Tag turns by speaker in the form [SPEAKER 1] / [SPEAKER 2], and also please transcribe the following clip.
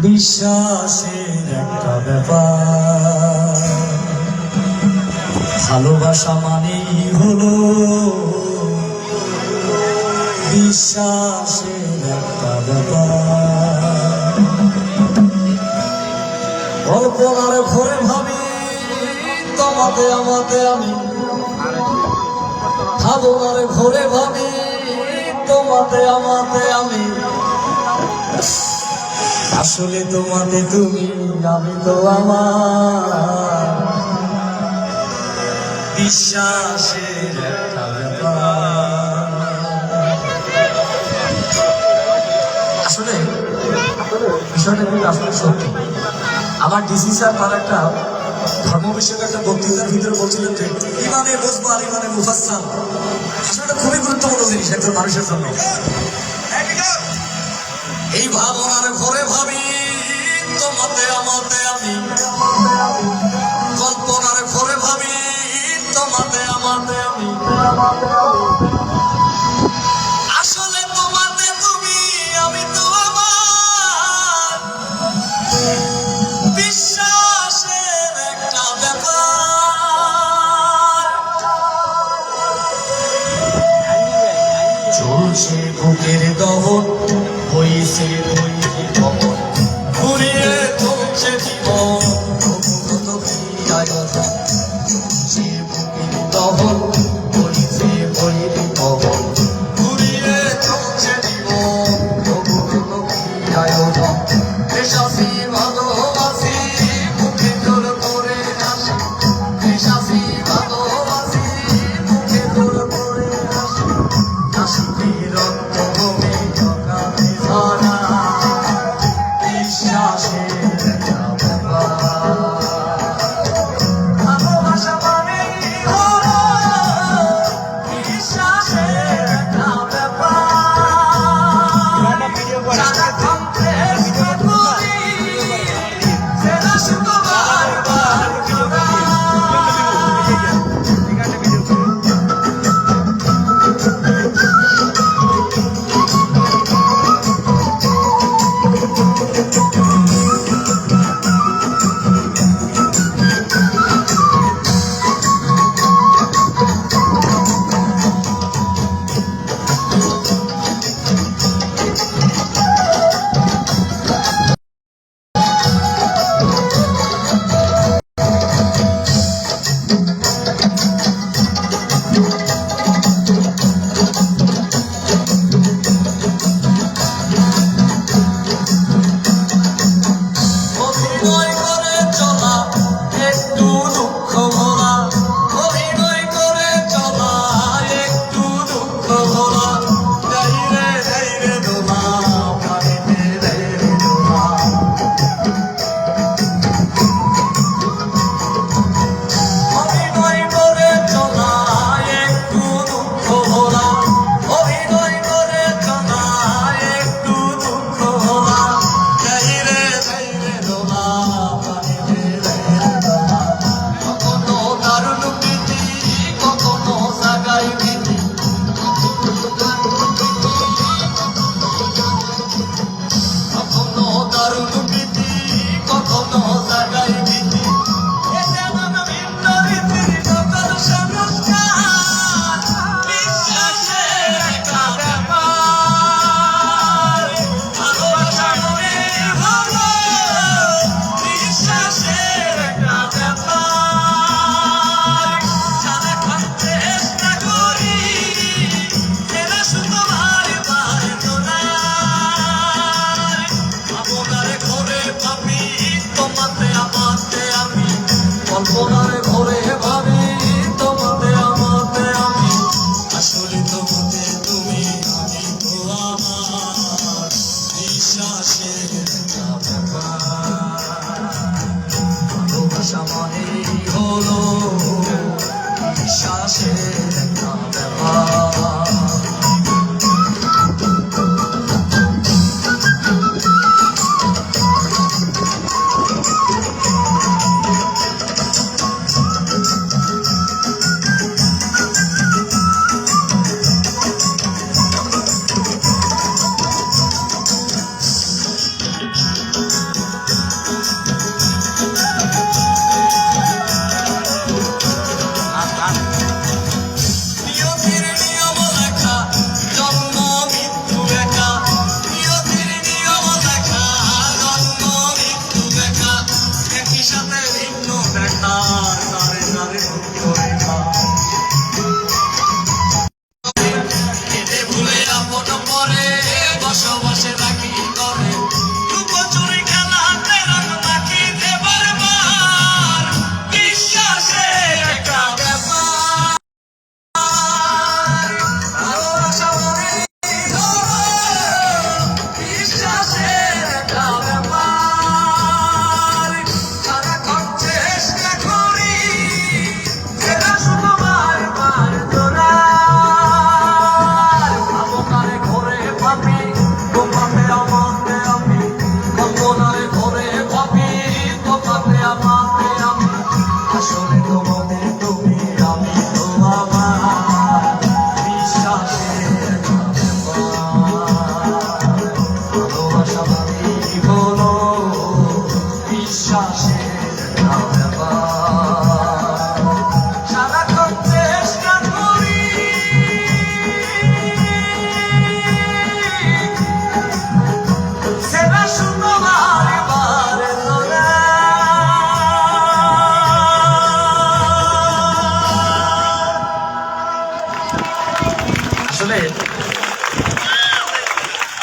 [SPEAKER 1] বিশ্বাসের একটা ব্যাপার। ভালোবাসা মানেই হলো বিশ্বাসের একটা ব্যাপার। কল্পনার ঘরে ভাবি তোমাতে আমাতে আমি ভাবনার ঘরে ভাবি তোমাতে আমাতে আমি আসলে তোমাতে তুমি আমি তো আমার বিশ্বাসের আসলে, বিষয়টা কিন্তু আসলে সত্যি। আমার ডিসি স্যার তার একটা ধর্ম বিষয়ক একটা বক্তৃতার ভিতরে বলছিলেন যে, ইমানে মুসবাল ইমানে মুফাসাল বিষয়টা খুবই গুরুত্বপূর্ণ জিনিস একজন মানুষের জন্য। এই ভাবনার পরে ভাবি তোমাতে আমাতে আমি। Thank you. আসলে তোমাদের তুমি আমি তো বিশ্বাসের ভালোবাসা বিশ্বাসের ব্যাপার